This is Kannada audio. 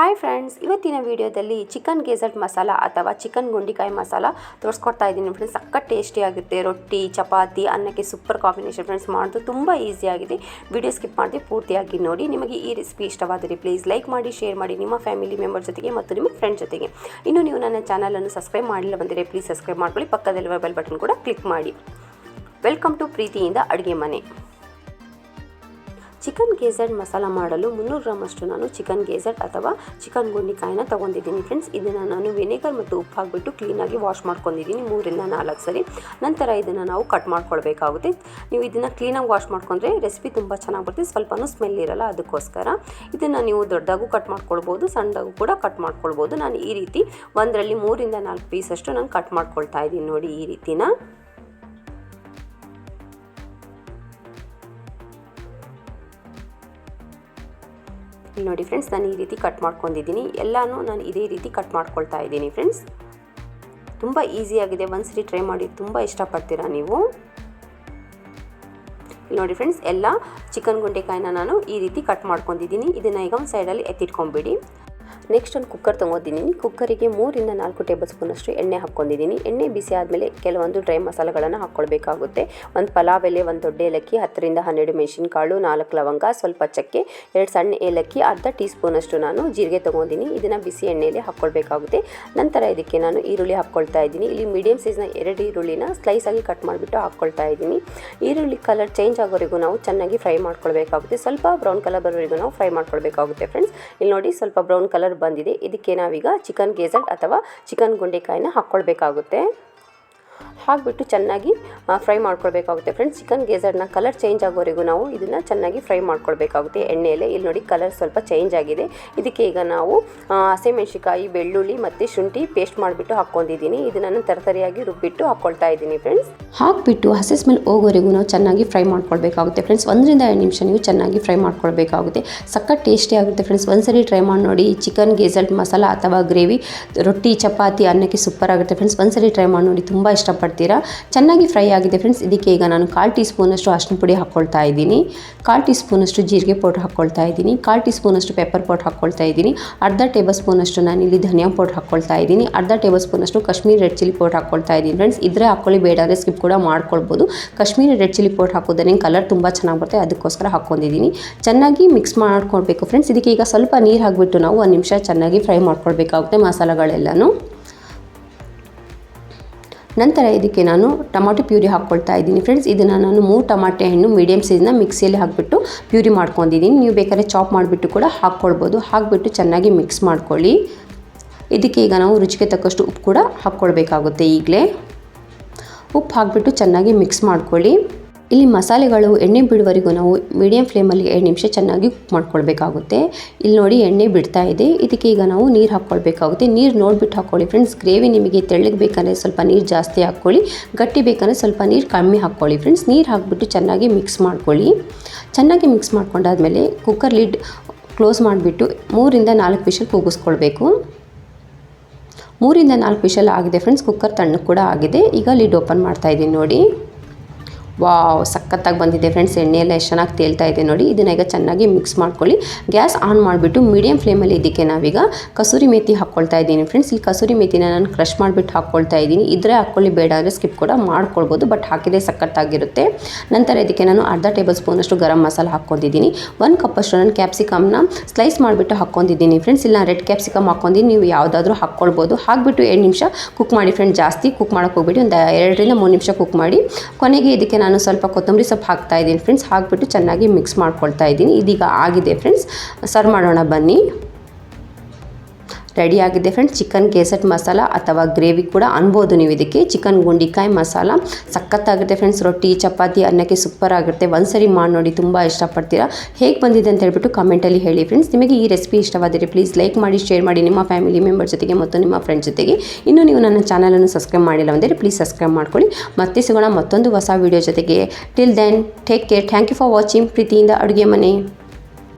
ಹಾಯ್ ಫ್ರೆಂಡ್ಸ್, ಇವತ್ತಿನ ವಿಡಿಯೋದಲ್ಲಿ ಚಿಕನ್ ಗೆಸಟ್ ಮಸಾಲ ಅಥವಾ ಚಿಕನ್ ಗುಂಡಿಕಾಯಿ ಮಸಾಲ ತೋರಿಸ್ಕೊಡ್ತಾ ಇದ್ದೀನಿ ಫ್ರೆಂಡ್ಸ್. ಸಕ್ಕ ಟೇಸ್ಟಿಯಾಗುತ್ತೆ ರೊಟ್ಟಿ, ಚಪಾತಿ, ಅನ್ನಕ್ಕೆ ಸೂಪರ್ ಕಾಂಬಿನೇಷನ್ ಫ್ರೆಂಡ್ಸ್ ಮಾಡೋದು ತುಂಬ ಆಗಿದೆ. ವಿಡಿಯೋ ಸ್ಕಿಪ್ ಮಾಡದೆ ಪೂರ್ತಿಯಾಗಿ ನೋಡಿ. ನಿಮಗೆ ಈ ರೆಸಿಪಿ ಇಷ್ಟವಾದರೆ ಪ್ಲೀಸ್ ಲೈಕ್ ಮಾಡಿ ಶೇರ್ ಮಾಡಿ ನಿಮ್ಮ ಫ್ಯಾಮಿಲಿ ಮೆಂಬರ್ ಜೊತೆಗೆ ಮತ್ತು ನಿಮ್ಮ ಫ್ರೆಂಡ್ ಜೊತೆಗೆ. ಇನ್ನು ನೀವು ನನ್ನ ಚಾನಲನ್ನು ಸಬ್ಸ್ಕ್ರೈಬ್ ಮಾಡಿಲ್ಲ ಬಂದರೆ ಪ್ಲೀಸ್ ಸಬ್ಸ್ಕ್ರೈಬ್ ಮಾಡ್ಕೊಳ್ಳಿ. ಪಕ್ಕದಲ್ಲಿರುವ ಬೆಲ್ ಬಟನ್ ಕೂಡ ಕ್ಲಿಕ್ ಮಾಡಿ. ವೆಲ್ಕಮ್ ಟು ಪ್ರೀತಿಯಿಂದ ಅಡುಗೆ ಮನೆ. ಚಿಕನ್ ಗೇಝಡ್ ಮಸಾಲ ಮಾಡಲು ಮುನ್ನೂರು ಗ್ರಾಮಷ್ಟು ನಾನು ಚಿಕನ್ ಗೇಝಡ್ ಅಥವಾ ಚಿಕನ್ ಗುಂಡಿಕಾಯಿನ ತೊಗೊಂಡಿದ್ದೀನಿ ಫ್ರೆಂಡ್ಸ್. ಇದನ್ನು ನಾನು ವಿನೆಗರ್ ಮತ್ತು ಉಪ್ಪು ಹಾಕಿಬಿಟ್ಟು ಕ್ಲೀನಾಗಿ ವಾಶ್ ಮಾಡ್ಕೊಂಡಿದ್ದೀನಿ ಮೂರಿಂದ ನಾಲ್ಕು ಸರಿ. ನಂತರ ಇದನ್ನು ನಾವು ಕಟ್ ಮಾಡ್ಕೊಳ್ಬೇಕಾಗುತ್ತೆ. ನೀವು ಇದನ್ನು ಕ್ಲೀನಾಗಿ ವಾಶ್ ಮಾಡ್ಕೊಂಡ್ರೆ ರೆಸಿಪಿ ತುಂಬ ಚೆನ್ನಾಗಿ ಬರುತ್ತೆ. ಸ್ವಲ್ಪನೂ ಸ್ಮೆಲ್ ಇರಲ್ಲ ಅದಕ್ಕೋಸ್ಕರ. ಇದನ್ನು ನೀವು ದೊಡ್ಡದಾಗೂ ಕಟ್ ಮಾಡ್ಕೊಳ್ಬೋದು ಸಣ್ಣದಾಗೂ ಕೂಡ ಕಟ್ ಮಾಡ್ಕೊಳ್ಬೋದು. ನಾನು ಈ ರೀತಿ ಒಂದರಲ್ಲಿ ಮೂರಿಂದ ನಾಲ್ಕು ಪೀಸಷ್ಟು ನಾನು ಕಟ್ ಮಾಡ್ಕೊಳ್ತಾ ಇದ್ದೀನಿ ನೋಡಿ ಈ ರೀತಿನ. ನೋಡಿ ಫ್ರೆಂಡ್ಸ್ ನಾನು ಈ ರೀತಿ ಕಟ್ ಮಾಡ್ಕೊಂಡಿದ್ದೀನಿ. ಎಲ್ಲನೂ ನಾನು ಇದೇ ರೀತಿ ಕಟ್ ಮಾಡ್ಕೊಳ್ತಾ ಇದ್ದೀನಿ ಫ್ರೆಂಡ್ಸ್ ತುಂಬ ಈಸಿಯಾಗಿದೆ ಒಂದ್ಸರಿ ಟ್ರೈ ಮಾಡಿ ತುಂಬ ಇಷ್ಟಪಡ್ತೀರಾ ನೀವು? ನೋಡಿ ಫ್ರೆಂಡ್ಸ್ ಎಲ್ಲ ಚಿಕನ್ ಗುಂಡೆಕಾಯಿನ ನಾನು ಈ ರೀತಿ ಕಟ್ ಮಾಡ್ಕೊಂಡಿದ್ದೀನಿ. ಇದನ್ನು ಈಗ ಒಂದು ಸೈಡಲ್ಲಿ ಎತ್ತಿಟ್ಕೊಂಬಿಡಿ ನೆಕ್ಸ್ಟ್ ಒಂದು ಕುಕ್ಕರ್ ತೊಗೊಂಡಿದ್ದೀನಿ ಕುಕ್ಕರಿಗೆ ಮೂರಿಂದ ನಾಲ್ಕು ಟೇಬಲ್ ಸ್ಪೂನಷ್ಟು ಎಣ್ಣೆ ಹಾಕ್ಕೊಂಡಿದ್ದೀನಿ ಎಣ್ಣೆ ಬಿಸಿ ಆದಮೇಲೆ ಕೆಲವೊಂದು ಡ್ರೈ ಮಸಾಲೆಗಳನ್ನು ಹಾಕ್ಕೊಳ್ಬೇಕಾಗುತ್ತೆ. ಒಂದು ಪಲಾವ್ ಎಲೆ, ಒಂದು ದೊಡ್ಡ ಏಲಕ್ಕಿ, ಹತ್ತರಿಂದ ಹನ್ನೆರಡು ಮೆಣಸಿನಕಾಳು, ನಾಲ್ಕು ಲವಂಗ, ಸ್ವಲ್ಪ ಚಕ್ಕೆ, ಎರಡು ಸಣ್ಣ ಏಲಕ್ಕಿ, ಅರ್ಧ ಟೀ ಸ್ಪೂನಷ್ಟು ನಾನು ಜೀರಿಗೆ ತೊಗೊಂಡಿನಿ ಇದನ್ನು ಬಿಸಿ ಎಣ್ಣೆಯಲ್ಲಿ ಹಾಕ್ಕೊಳ್ಬೇಕಾಗುತ್ತೆ. ನಂತರ ಇದಕ್ಕೆ ನಾನು ಈರುಳ್ಳಿ ಹಾಕ್ಕೊಳ್ತಾ ಇದ್ದೀನಿ. ಇಲ್ಲಿ ಮೀಡಿಯಮ್ ಸೈಜ್ನ ಎರಡು ಈರುಳ್ಳಿನ ಸ್ಲೈಸ್ ಆಗಿ ಕಟ್ ಮಾಡಿಬಿಟ್ಟು ಹಾಕ್ಕೊಳ್ತಾ ಇದ್ದೀನಿ. ಈರುಳ್ಳಿ ಕಲರ್ ಚೇಂಜ್ ಆಗೋವರೆಗೂ ನಾವು ಚೆನ್ನಾಗಿ ಫ್ರೈ ಮಾಡ್ಕೊಳ್ಬೇಕಾಗುತ್ತೆ. ಸ್ವಲ್ಪ ಬ್ರೌನ್ ಕಲರ್ ಬರೋವರೆಗೂ ನಾವು ಫ್ರೈ ಮಾಡ್ಕೊಳ್ಬೇಕಾಗುತ್ತೆ ಫ್ರೆಂಡ್ಸ್ ಇಲ್ಲಿ ನೋಡಿ ಸ್ವಲ್ಪ ಬ್ರೌನ್ ಕಲರ್ ಬಂದಿದೆ. ಇದಕ್ಕೆ ನಾವೀಗ ಚಿಕನ್ ಗೇಝಟ್ ಅಥವಾ ಚಿಕನ್ ಗುಂಡೆಕಾಯಿನ ಹಾಕ್ಕೊಳ್ಬೇಕಾಗುತ್ತೆ. ಹಾಕಿಬಿಟ್ಟು ಚೆನ್ನಾಗಿ ಫ್ರೈ ಮಾಡ್ಕೊಳ್ಬೇಕಾಗುತ್ತೆ. ಫ್ರೆಂಡ್ಸ್ ಚಿಕನ್ ಗೇಝರ್ನ ಕಲರ್ ಚೇಂಜ್ ಆಗೋವರೆಗೂ ನಾವು ಇದನ್ನು ಚೆನ್ನಾಗಿ ಫ್ರೈ ಮಾಡ್ಕೊಳ್ಬೇಕಾಗುತ್ತೆ. ಎಣ್ಣೆಯಲ್ಲಿ. ಇಲ್ಲಿ ನೋಡಿ ಕಲರ್ ಸ್ವಲ್ಪ ಚೇಂಜ್ ಆಗಿದೆ. ಇದಕ್ಕೆ ಈಗ ನಾವು ಹಸಿಮೆಣ್ಸಿಕಾಯಿ ಬೆಳ್ಳುಳ್ಳಿ ಮತ್ತು ಶುಂಠಿ ಪೇಸ್ಟ್ ಮಾಡಿಬಿಟ್ಟು ಹಾಕ್ಕೊಂಡಿದ್ದೀನಿ. ಇದನ್ನು ನಾನು ತರತರಿಯಾಗಿ ರುಬ್ಬಿಟ್ಟು ಹಾಕ್ಕೊಳ್ತಾ ಇದ್ದೀನಿ ಫ್ರೆಂಡ್ಸ್ ಹಾಕಿಬಿಟ್ಟು ಹಸಿ ಸ್ಮೆಲ್ ಹೋಗೋವರೆಗೂ ನಾವು ಚೆನ್ನಾಗಿ ಫ್ರೈ ಮಾಡ್ಕೊಳ್ಬೇಕಾಗುತ್ತೆ ಫ್ರೆಂಡ್ಸ್ ಒಂದರಿಂದ ಎರಡು ನಿಮಿಷ ನೀವು ಚೆನ್ನಾಗಿ ಫ್ರೈ ಮಾಡ್ಕೊಳ್ಬೇಕಾಗುತ್ತೆ. ಸಖತ್ ಟೇಸ್ಟಿ ಆಗುತ್ತೆ ಫ್ರೆಂಡ್ಸ್ ಒಂದ್ಸರಿ ಟ್ರೈ ಮಾಡಿ ನೋಡಿ ಚಿಕನ್ ಗೇಜಲ್ಟ್ ಮಸಾಲ ಅಥವಾ ಗ್ರೇವಿ ರೊಟ್ಟಿ, ಚಪಾತಿ, ಅನ್ನಕ್ಕೆ ಸೂಪರ್ ಆಗುತ್ತೆ ಫ್ರೆಂಡ್ಸ್ ಒಂದ್ಸರಿ ಟ್ರೈ ಮಾಡಿ ನೋಡಿ, ತುಂಬ ಇಷ್ಟಪಡ್ತೀರಾ? ಚೆನ್ನಾಗಿ ಫ್ರೈ ಆಗಿದೆ ಫ್ರೆಂಡ್ಸ್. ಇದಕ್ಕೆ ಈಗ ನಾನು ಕಾಲು ಟೀ ಸ್ಪೂನಷ್ಟು ಅರ್ಶಿನ ಪುಡಿ ಹಾಕ್ಕೊಳ್ತಾ ಇದ್ದೀನಿ. ಕಾಲು ಟೀ ಸ್ಪೂನಷ್ಟು ಜೀರಿಗೆ ಪೌಡ್ರ್ ಹಾಕ್ಕೊಳ್ತಾ ಇದ್ದೀನಿ. ಕಾಲು ಟೀ ಸ್ಪೂನಷ್ಟು ಪೆಪ್ಪರ್ ಪೌಡ್ರ್ ಹಾಕ್ಕೊಳ್ತಾ ಇದ್ದೀನಿ. ಅರ್ಧ ಟೇಬಲ್ ಸ್ಪೂನಷ್ಟು ನಾನು ಇಲ್ಲಿ ಧನಿಯಾ ಪೌಡ್ರ್ ಹಾಕ್ಕೊಳ್ತಾ ಇದ್ದೀನಿ. ಅರ್ಧ ಟೇಬಲ್ ಸ್ಪೂನಷ್ಟು ಕಾಶ್ಮೀರಿ ರೆಡ್ ಚಿಲ್ಲಿ ಪೌಡ್ರ್ ಹಾಕ್ಕೊಳ್ತಾ ಇದ್ದೀನಿ ಫ್ರೆಂಡ್ಸ್. ಇದ್ರೆ ಹಾಕ್ಕೊಳ್ಳಿ ಬೇಡ ಅಂದರೆ ಸ್ಕಿಪ್ ಕೂಡ ಮಾಡ್ಕೊಳ್ಬೋದು. ಕಾಶ್ಮೀರಿ ರೆಡ್ ಚಿಲ್ಲಿ ಪೌಡ್ರ್ ಹಾಕೋದ್ರೆ ಕಲರ್ ತುಂಬ ಚೆನ್ನಾಗಿ ಬರುತ್ತೆ. ಅದಕ್ಕೋಸ್ಕರ ಹಾಕ್ಕೊಂಡಿದ್ದೀನಿ ಚೆನ್ನಾಗಿ ಮಿಕ್ಸ್ ಮಾಡ್ಕೊಳ್ಬೇಕು ಫ್ರೆಂಡ್ಸ್. ಇದಕ್ಕೆ ಈಗ ಸ್ವಲ್ಪ ನೀರು ಹಾಕಿಬಿಟ್ಟು ನಾವು ಒಂದು ನಿಮಿಷ ಚೆನ್ನಾಗಿ ಫ್ರೈ ಮಾಡ್ಕೊಳ್ಬೇಕಾಗುತ್ತೆ ಮಸಾಲೆಗಳೆಲ್ಲನೂ. ನಂತರ ಇದಕ್ಕೆ ನಾನು ಟೊಮಾಟೊ ಪ್ಯೂರಿ ಹಾಕ್ಕೊಳ್ತಾ ಇದ್ದೀನಿ ಫ್ರೆಂಡ್ಸ್. ಇದನ್ನು ನಾನು ಮೂರು ಟಮಾಟೆ ಹಣ್ಣು ಮೀಡಿಯಮ್ ಸೈಜ್ನ ಮಿಕ್ಸಿಯಲ್ಲಿ ಹಾಕಿಬಿಟ್ಟು ಪ್ಯೂರಿ ಮಾಡ್ಕೊಂಡಿದ್ದೀನಿ. ನೀವು ಬೇಕಾದ್ರೆ ಚಾಪ್ ಮಾಡಿಬಿಟ್ಟು ಕೂಡ ಹಾಕ್ಕೊಳ್ಬೋದು. ಹಾಕಿಬಿಟ್ಟು ಚೆನ್ನಾಗಿ ಮಿಕ್ಸ್ ಮಾಡ್ಕೊಳ್ಳಿ. ಇದಕ್ಕೆ ಈಗ ನಾವು ರುಚಿಗೆ ತಕ್ಕಷ್ಟು ಉಪ್ಪು ಕೂಡ ಹಾಕ್ಕೊಳ್ಬೇಕಾಗುತ್ತೆ ಈಗಲೇ. ಉಪ್ಪು ಹಾಕಿಬಿಟ್ಟು ಚೆನ್ನಾಗಿ ಮಿಕ್ಸ್ ಮಾಡ್ಕೊಳ್ಳಿ. ಇಲ್ಲಿ ಮಸಾಲೆಗಳು ಎಣ್ಣೆ ಬಿಡುವವರೆಗೂ ನಾವು ಮೀಡಿಯಂ ಫ್ಲೇಮಲ್ಲಿ ಎರಡು ನಿಮಿಷ ಚೆನ್ನಾಗಿ ಕುಕ್ ಮಾಡ್ಕೊಳ್ಬೇಕಾಗುತ್ತೆ. ಇಲ್ಲಿ ನೋಡಿ ಎಣ್ಣೆ ಬಿಡ್ತಾ ಇದೆ. ಇದಕ್ಕೆ ಈಗ ನಾವು ನೀರು ಹಾಕ್ಕೊಳ್ಬೇಕಾಗುತ್ತೆ. ನೀರು ನೋಡಿಬಿಟ್ಟು ಹಾಕ್ಕೊಳ್ಳಿ ಫ್ರೆಂಡ್ಸ್ ಗ್ರೇವಿ ನಿಮಗೆ ತೆಳ್ಳಗೆ ಬೇಕಂದರೆ ಸ್ವಲ್ಪ ನೀರು ಜಾಸ್ತಿ ಹಾಕ್ಕೊಳ್ಳಿ. ಗಟ್ಟಿ ಬೇಕಂದರೆ ಸ್ವಲ್ಪ ನೀರು ಕಮ್ಮಿ ಹಾಕ್ಕೊಳ್ಳಿ ಫ್ರೆಂಡ್ಸ್ ನೀರು ಹಾಕ್ಬಿಟ್ಟು ಚೆನ್ನಾಗಿ ಮಿಕ್ಸ್ ಮಾಡ್ಕೊಳ್ಳಿ. ಚೆನ್ನಾಗಿ ಮಿಕ್ಸ್ ಮಾಡ್ಕೊಂಡಾದ್ಮೇಲೆ ಕುಕ್ಕರ್ ಲಿಡ್ ಕ್ಲೋಸ್ ಮಾಡಿಬಿಟ್ಟು ಮೂರಿಂದ ನಾಲ್ಕು ವಿಷಲ್ ಕೂಗಿಸ್ಕೊಳ್ಬೇಕು. ಮೂರಿಂದ ನಾಲ್ಕು ವಿಷಲ್ ಆಗಿದೆ ಫ್ರೆಂಡ್ಸ್ ಕುಕ್ಕರ್ ತಣ್ಣಗೆ ಕೂಡ ಆಗಿದೆ. ಈಗ ಲಿಡ್ ಓಪನ್ ಮಾಡ್ತಾ ಇದ್ದೀನಿ ನೋಡಿ. ವಾವ್, ಸಖತ್ತಾಗಿ ಬಂದಿದೆ ಫ್ರೆಂಡ್ಸ್ ಎಣ್ಣೆ ಎಲ್ಲ ಎಷ್ಟು ಚೆನ್ನಾಗಿ ತೇಲ್ತಾ ಇದೆ ನೋಡಿ. ಇದನ್ನ ಈಗ ಚೆನ್ನಾಗಿ ಮಿಕ್ಸ್ ಮಾಡ್ಕೊಳ್ಳಿ. ಗ್ಯಾಸ್ ಆನ್ ಮಾಡಿಬಿಟ್ಟು ಮೀಡಿಯಮ್ ಫ್ಲೇಮಲ್ಲಿ ಇದಕ್ಕೆ ನಾವೀಗ ಕಸೂರಿ ಮೇಥಿ ಹಾಕ್ಕೊಳ್ತಾ ಇದ್ದೀನಿ ಫ್ರೆಂಡ್ಸ್ ಇಲ್ಲಿ ಕಸೂರಿ ಮೇಥಿನ ನಾನು ಕ್ರಷ್ ಮಾಡಿಬಿಟ್ಟು ಹಾಕ್ಕೊಳ್ತಾ ಇದ್ದೀನಿ. ಇದ್ರೆ ಹಾಕ್ಕೊಳ್ಳಿ, ಬೇಡ ಅಂದರೆ ಸ್ಕಿಪ್ ಕೂಡ ಮಾಡ್ಕೊಳ್ಬೋದು ಬಟ್ ಹಾಕಿದರೆ ಸಖತ್ತಾಗಿರುತ್ತೆ. ನಂತರ ಇದಕ್ಕೆ ನಾನು ಅರ್ಧ ಟೇಬಲ್ ಸ್ಪೂನಷ್ಟು ಗರಂ ಮಸಾಲ ಹಾಕ್ಕೊಂಡಿದ್ದೀನಿ. ಒಂದು ಕಪ್ಪಷ್ಟು ನಾನು ಕ್ಯಾಪ್ಸಿಕಮ್ನ ಸ್ಲೈಸ್ ಮಾಡಿಬಿಟ್ಟು ಹಾಕ್ಕೊಂಡಿದ್ದೀನಿ ಫ್ರೆಂಡ್ಸ್ ಇಲ್ಲ ರೆಡ್ ಕ್ಯಾಪ್ಸಿಕಮ್ ಹಾಕ್ಕೊಂಡಿ ನೀವು ಯಾವುದಾದ್ರೂ ಹಾಕ್ಕೊಳ್ಬೋದು. ಹಾಕಿಬಿಟ್ಟು ಎರಡು ನಿಮಿಷ ಕುಕ್ ಮಾಡಿ ಫ್ರೆಂಡ್ಸ್ ಜಾಸ್ತಿ ಕುಕ್ ಮಾಡೋಕ್ಕೆ ಹೋಗ್ಬಿಟ್ಟು ಒಂದು ಎರಡರಿಂದ ಮೂರು ನಿಮಿಷ ಕುಕ್ ಮಾಡಿ. ಕೊನೆಗೆ ಇದಕ್ಕೆ ನಾನು ಸ್ವಲ್ಪ ಕೊತ್ತಂಬರಿ ಸೊಪ್ಪು ಹಾಕ್ತಾ ಇದ್ದೀನಿ ಫ್ರೆಂಡ್ಸ್. ಹಾಕ್ಬಿಟ್ಟು ಚೆನ್ನಾಗಿ ಮಿಕ್ಸ್ ಮಾಡ್ಕೊಳ್ತಾ ಇದ್ದೀನಿ. ಇದೀಗ ಆಗಿದೆ ಫ್ರೆಂಡ್ಸ್. ಸರ್ವ್ ಮಾಡೋಣ ಬನ್ನಿ. ರೆಡಿ ಆಗಿದೆ ಫ್ರೆಂಡ್ಸ್ ಚಿಕನ್ ಕೇಸಟ್ ಮಸಾಲ ಅಥವಾ ಗ್ರೇವಿ ಕೂಡ ಅನ್ಬೋದು ನೀವು ಇದಕ್ಕೆ. ಚಿಕನ್ ಗುಂಡಿಕಾಯಿ ಮಸಾಲ ಸಖತ್ತಾಗುತ್ತೆ ಫ್ರೆಂಡ್ಸ್ ರೊಟ್ಟಿ, ಚಪಾತಿ, ಅನ್ನಕ್ಕೆ ಸೂಪರ್ ಆಗುತ್ತೆ. ಒಂದ್ಸರಿ ಮಾಡಿ ನೋಡಿ ತುಂಬ ಇಷ್ಟಪಡ್ತೀರಾ? ಹೇಗೆ ಬಂದಿದೆ ಅಂತ ಹೇಳ್ಬಿಟ್ಟು ಕಮೆಂಟಲ್ಲಿ ಹೇಳಿ ಫ್ರೆಂಡ್ಸ್ ನಿಮಗೆ ಈ ರೆಸಿಪಿ ಇಷ್ಟವಾದರೆ ಪ್ಲೀಸ್ ಲೈಕ್ ಮಾಡಿ ಶೇರ್ ಮಾಡಿ ನಿಮ್ಮ ಫ್ಯಾಮಿಲಿ ಮೆಂಬರ್ ಜೊತೆಗೆ ಮತ್ತು ನಿಮ್ಮ ಫ್ರೆಂಡ್ಸ್ ಜೊತೆಗೆ. ಇನ್ನೂ ನೀವು ನನ್ನ ಚಾನಲನ್ನು ಸಬ್ಸ್ಕ್ರೈಬ್ ಮಾಡಿಲ್ಲ ಅಂದರೆ ಪ್ಲೀಸ್ ಸಬ್ಸ್ಕ್ರೈಬ್ ಮಾಡ್ಕೊಳ್ಳಿ. ಮತ್ತೆ ಸಿಗೋಣ ಮತ್ತೊಂದು ಹೊಸ ವೀಡಿಯೋ ಜೊತೆಗೆ. Till then take care thank you for watching ಪ್ರೀತಿಯಿಂದ ಅಡುಗೆ ಮನೆ.